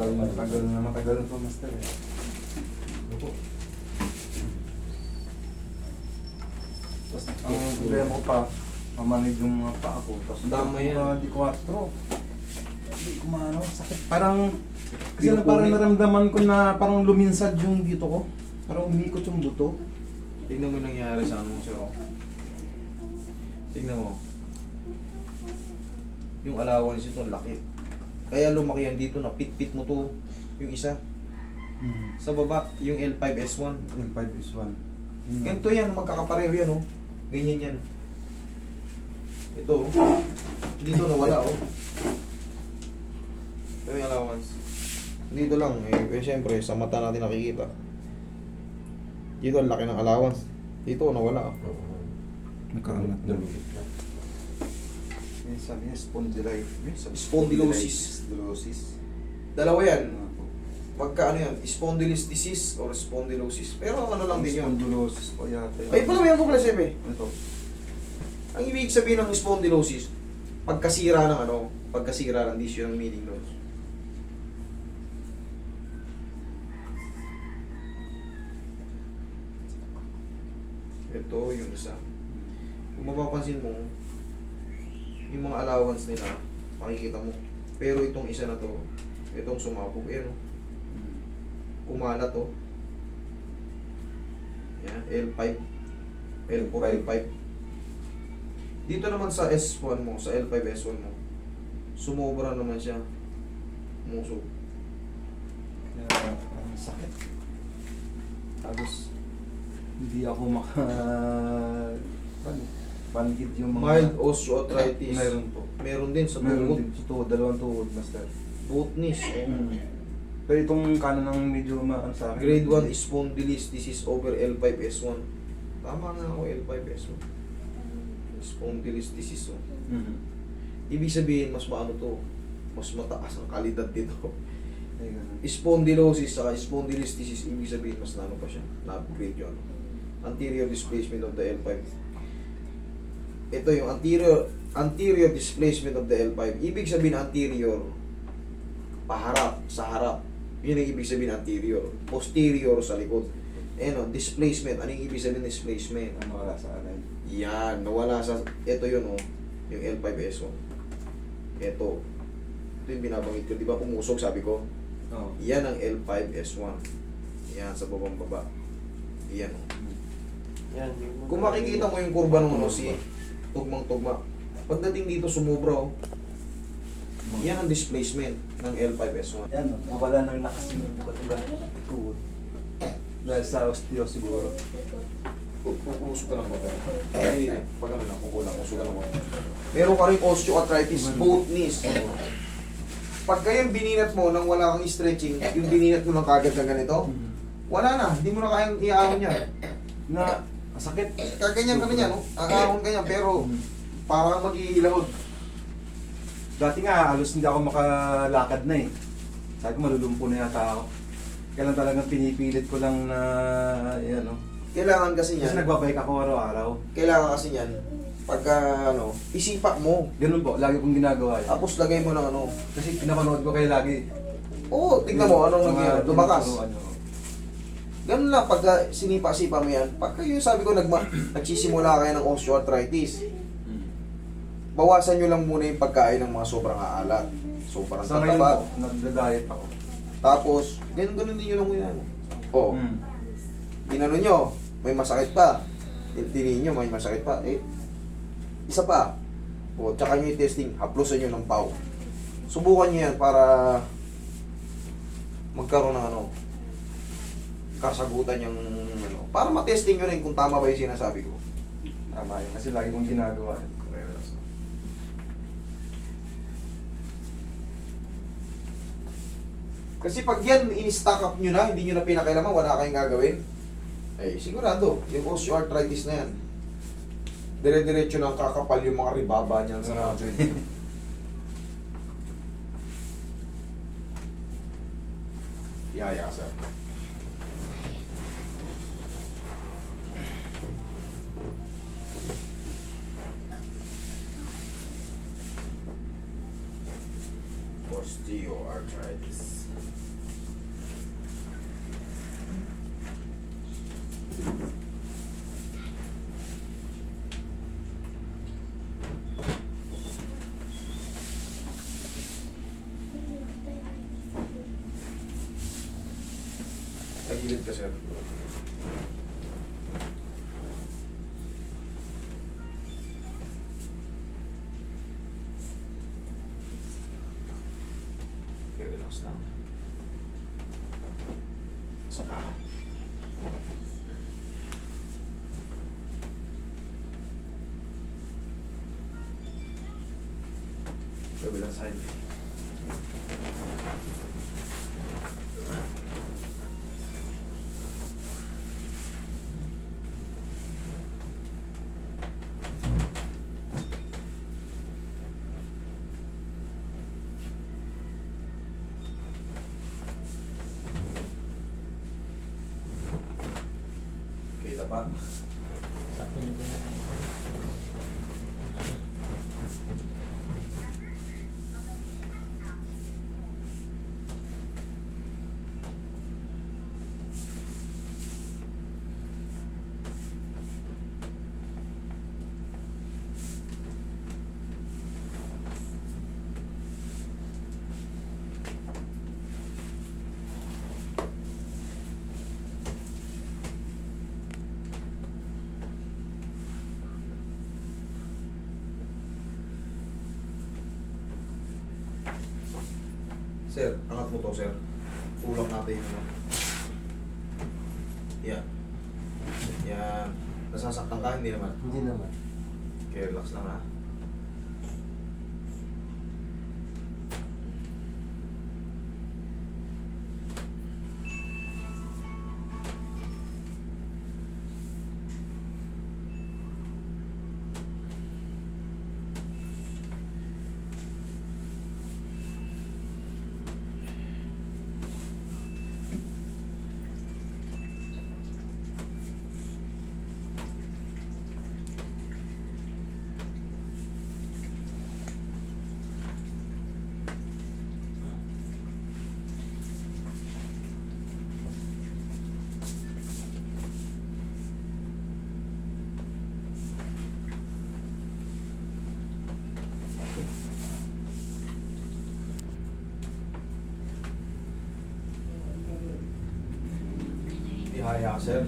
Matagal na, matagal na, matagal na to, master. Eh. Tapos, ang problema ko pa, mamanid yung mga paa ko. Tapos, Tama yan. Mga di 4. Hindi ko maano, sakit. Parang, kasi na, parang naramdaman ko na parang luminsad yung dito ko. Parang umikot yung buto. Tignan mo yung nangyari sa ano mo sir. oh. Tignan mo. Yung allowance ito, laki. Kaya lumaki yan dito, na pit-pit mo to. Yung isa. Hmm. Sa baba, yung L5S1. Yung 5 is 1. Ganito yan, magkakapareho yan oh. Ganyan yan. Ito oh. Dito nawala oh. Ito yung allowance. Dito lang, eh, eh syempre, sa mata natin nakikita. Dito ang laki ng allowance. Dito nawala oh. Nakaangat na. May sabi niya, spondylitis. Spondylosis. Spondylosis. Dalawa yan. Pagka ano yan, spondylosis or spondylosis. Pero ano lang din yun. Spondylosis po yata. Ay, pala may ako pala siyempre. Ito. Ang ibig sabihin ng spondylosis, pagkasira ng ano, pagkasira ng tissue ng meaning nun. Ito yung isa. Kung mapapansin mo, yung mga allowance nila, makikita mo. Pero itong isa na to, itong sumabog, eh no, kumalat to. Yan, L5. L4, L5. Dito naman sa S1 mo, sa L5 S1 mo, sumobra naman siya. Musog. Ang sakit. Tapos, hindi ako maka... Ano? Panikid yung mga... Mild osteoarthritis. Meron po. Meron din sa Meron tuhod. din sa tuhod, dalawang tuhod, master. Both knees. Mm. Pero itong kanan ng medyo maan sa akin. Grade 1 spondylitis disease over L5S1. Tama nga ako L5S1. Spondylitis disease. Oh. Mhm. Ibig sabihin, mas maano to. Mas mataas ang kalidad dito. Ay, ganun. Spondylosis saka spondylitis disease, ibig sabihin mas nano pa siya. Na-upgrade yun. Anterior displacement of the L5. Ito yung anterior anterior displacement of the L5. Ibig sabihin anterior, paharap, sa harap. Yun ang ibig sabihin anterior. Posterior sa likod. Eh no, displacement. Ano yung ibig sabihin displacement? Ang mawala sa alay. Yan, nawala sa... Ito yun oh, yung L5S1. Ito. Ito yung binabanggit ko. Di ba pumusok, sabi ko? Oo. Yan ang L5S1. Yan, sa babang baba. Yan oh. Yan. Kung makikita mo yung kurba ng ano, si tugmang-tugma. Pagdating dito, sumubra oh. Yan ang displacement ng L5S1. Yan, oh, nawala ng lakas ng tuhod. Dahil sa osteo siguro. Pupuso ka lang ba? Ay, pag ano lang, kukulang, puso ka lang ba? Meron ka rin osteoarthritis, both knees. Pag kayang bininat mo nang wala kang stretching, yung bininat mo lang kagad na ganito, wala na, hindi mo na kayang iahon yan. Na, sakit. Kaganyan ka na yan, no? Aahon ka yan, pero parang mag-iilahod. Dati nga, halos hindi ako makalakad na eh. Sabi ko, malulumpo na yata ako. Kailan talagang pinipilit ko lang na, yan o. Kailangan kasi Kasi niyan, nagbabike ako araw-araw. kailangan kasi niyan, pagka ano, isipak mo, Ganun po, lagi kong ginagawa yan. tapos lagay mo ng ano. Kasi pinapanood ko kayo lagi. Oo, tignan mo, anong nangyari, lumakas. tinuturuan nyo. Ganun lang, pagka sinipa-sipa mo yan, pagka yung sabi ko, nagma, nagsisimula kayo ng osteoarthritis, bawasan nyo lang muna yung pagkain ng mga sobrang aalat. Sobrang Sa ngayon tataba. po, nagda-diet ako. Tapos, ganun ganun din yun ang yan. Oo. Mm. Inano nyo, may masakit pa. Tinin nyo, may masakit pa. Eh, isa pa. O, tsaka nyo yung testing, haplosan nyo ng pau. Subukan nyo yan para magkaroon ng ano, kasagutan yung ano, para matesting nyo rin kung tama ba yung sinasabi ko. Tama yun. Kasi lagi kong ginagawa. Kasi pag yan, in-stack up nyo na, hindi nyo na pinakailaman, wala kayong gagawin. Eh, sigurado, yung osteoarthritis na yan. Dire-diretso lang kakapal yung mga ribaba niyan sa joint. Yaya ka, sir. Osteoarthritis. Tagilid ka, sir. Kabilang side. Kita pa. Sir, angat mo to, sir. Ulak natin yung ano. Yan. Yan. Nasasaktan ka? Hindi naman. Hindi naman. Okay, relax lang ha. Ihaya, sir.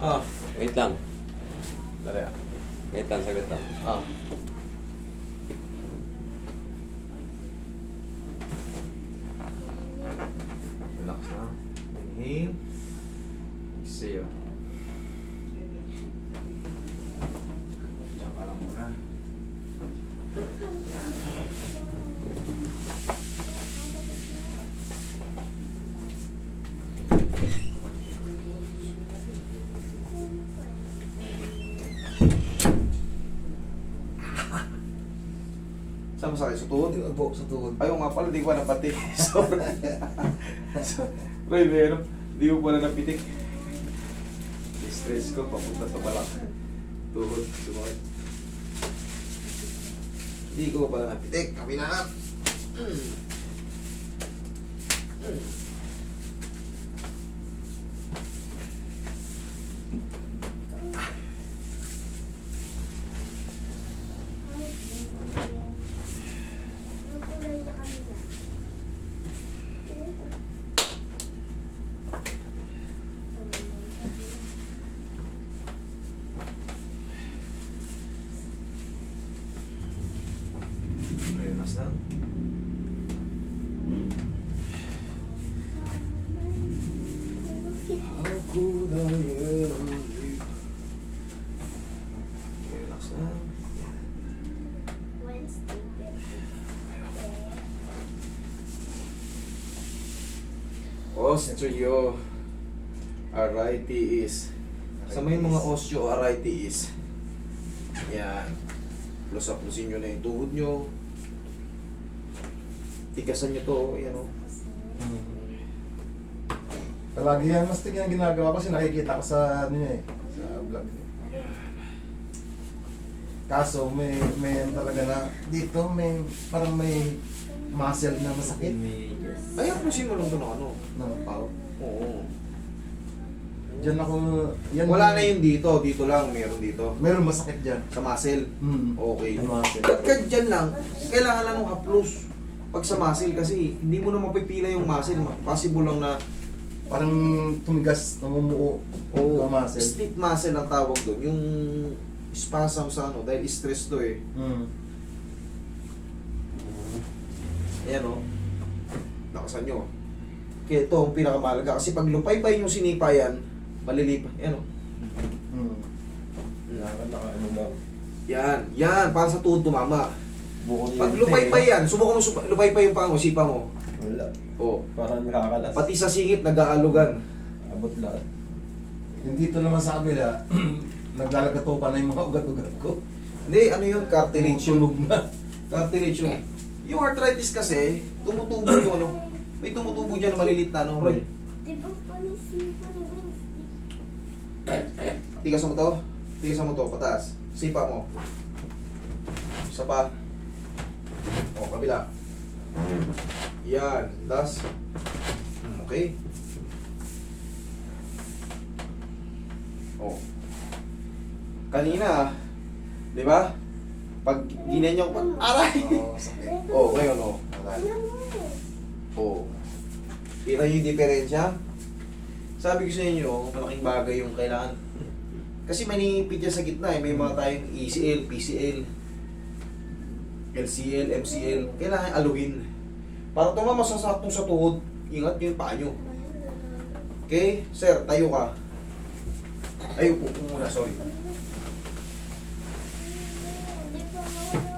Ah, Wait lang. dali ah. Wait lang, saglit lang. Ah. Relax na. Inhale. Exhale. Diyan ka lang muna. Saan masakit? Sa tuhod? po, sa tuhod. Ayaw nga pala, di ko pa napati. Sobra. so, Roy, meron. Di ko pala napitik. Stress ko, papunta sa balak. Tuhod, sumakit. Di ko pala napitik. Kabila na. Relax Osteo arthritis. Sa may mga osteoarthritis, yan. Plus-plusin nyo na yung tuhod nyo. Tigasan nyo to, yan o. Palagi yan, mas tingin ang ginagawa kasi nakikita ko sa ano niya eh, sa vlog niya. Kaso may may ano talaga na dito may parang may muscle na masakit Ay, aplusin mo lang doon ano. ng pau. Oo. Diyan ako yan Wala na yun dito. Dito lang. Meron dito. Meron masakit diyan. Sa muscle. Hmm. Okay. Yung muscle. Pagka dyan lang, kailangan lang ng haplos. Pag sa muscle kasi, hindi mo na mapipila yung muscle. Possible lang na Parang tumigas, namumuo Oo, yung muscle. split muscle ang tawag doon. Yung spasm sa ano, dahil stress to eh. Hmm. Ayan o. Nakasan nyo. Kaya ito ang pinakamalaga. Kasi pag lupay-pay yung sinipa yan, malilipa. Ayan o. Hmm. Kailangan naka ano lang. Yan. Yan. Para sa tuhod tumama. Buko Pag lupay-pay yan, subukan mo supa- lupay-pay yung paa mo, sipa mo. Wala. O. Parang nakakalas. Pati sa singit, nag-aalugan. Abot lahat. Yung dito naman sa kabila, naglalagato pa na yung mga ugat-ugat ko. Hindi, ano yun? Cartilage yun. Cartilage yun. Yung arthritis kasi, tumutubo yung ano. May tumutubo dyan na malilit na ano, Roy. Di ba? Tigas mo to. Tigas mo to, pataas. Sipa mo. Isa pa. O, kabila. Yan. Das. Hmm, Okay. O. Kanina, di ba? Pag ginanyan ko, aray! Oo, sakit. O, ngayon o. Ano mo? Oo. Kita niyo yung diferensya? Sabi ko sa inyo, malaking bagay yung kailangan. Kasi maningipit yan sa gitna eh. May mga tayong ECL, PCL, LCL, MCL. Kailangan aluhin. Para tumama sa saktong sa tuhod, ingat nyo yung paa nyo. Okay? Sir, tayo ka. Ay, upo upo muna, sorry. Di ba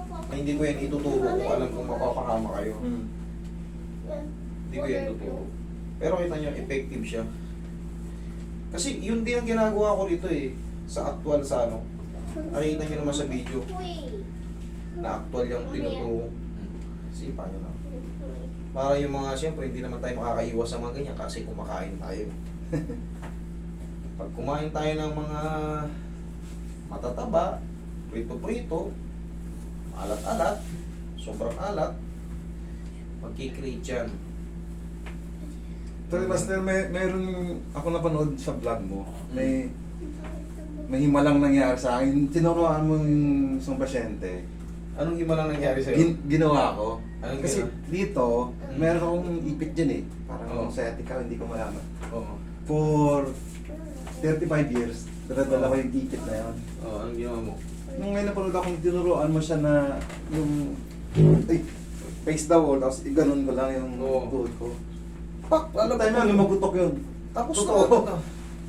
mawala Ay, hindi ko yan ituturo kung alam kung mapapakama kayo. Hmm. Hindi ko yan tuturo. Pero kita nyo, effective siya. Kasi yun din ang ginagawa ko dito eh. Sa actual sa ano. Nakikita nyo naman sa video na actual yung tinuturo. Sipa nyo lang. Para yung mga, siyempre, hindi naman tayo makakaiwas sa mga ganyan kasi kumakain tayo. Pag kumain tayo ng mga matataba, prito-prito, alat-alat, sobrang alat, magkikreate yan. Pero Master, may, meron ako napanood sa vlog mo. May may himalang nangyari sa akin. Tinuruan mo yung isang pasyente. Anong himalang nangyari sa'yo? Gin, ginawa ko. Anong Kasi ginawa? dito, Mm. meron akong ipit dyan eh. Parang Oo. sciatica, hindi ko malaman. Oo. For 35 years, dala-dala ko yung ipit na yun. Oo, anong ginawa mo? Nung may napanood akong tinuruan mo siya na yung ay, face the wall, tapos iganon ko lang yung Oo. tuhod ko. Pak! Alam Alam tayo na, lumagutok yun. Tapos Totoo. na.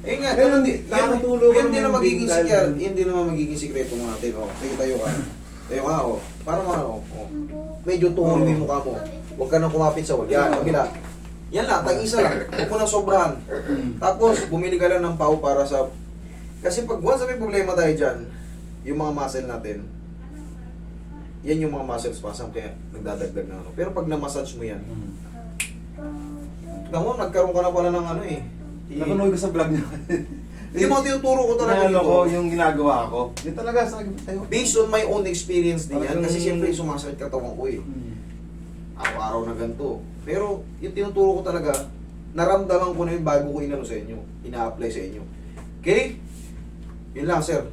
Eh nga, Pero hindi, yun, nakakatulong yun ang yung magiging dahil sikreto, dun. yun din naman magiging sikreto natin. Oh. Sige, tayo ka. Tayo ka, oh. Para mo ano, oh. Medyo tuhol mo yung mukha mo. Huwag ka nang kumapit sa wall. Yan, kabila. Yan lang, tag-isa lang. Huwag mo nang sobrahan. Tapos, bumili ka lang ng pau para sa... Kasi pag once na may problema tayo dyan, yung mga muscle natin, yan yung mga muscle spasm, kaya nagdadagdag na ano. Pero pag na-massage mo yan, Tamo, nagkaroon ka na pala ng ano eh. Napanood ko sa vlog niya. Hindi mo tinuturo ko talaga Inaano ko, dito. yung ginagawa ko. Yun talaga, ko tayo. Based on my own experience din yan. Kasi siyempre sumasakit katawan ko eh. Hmm. Araw-araw na ganito. Pero yung tinuturo ko talaga, naramdaman ko na yun bago ko inano sa inyo. Ina-apply sa inyo. Okay? Yun lang sir.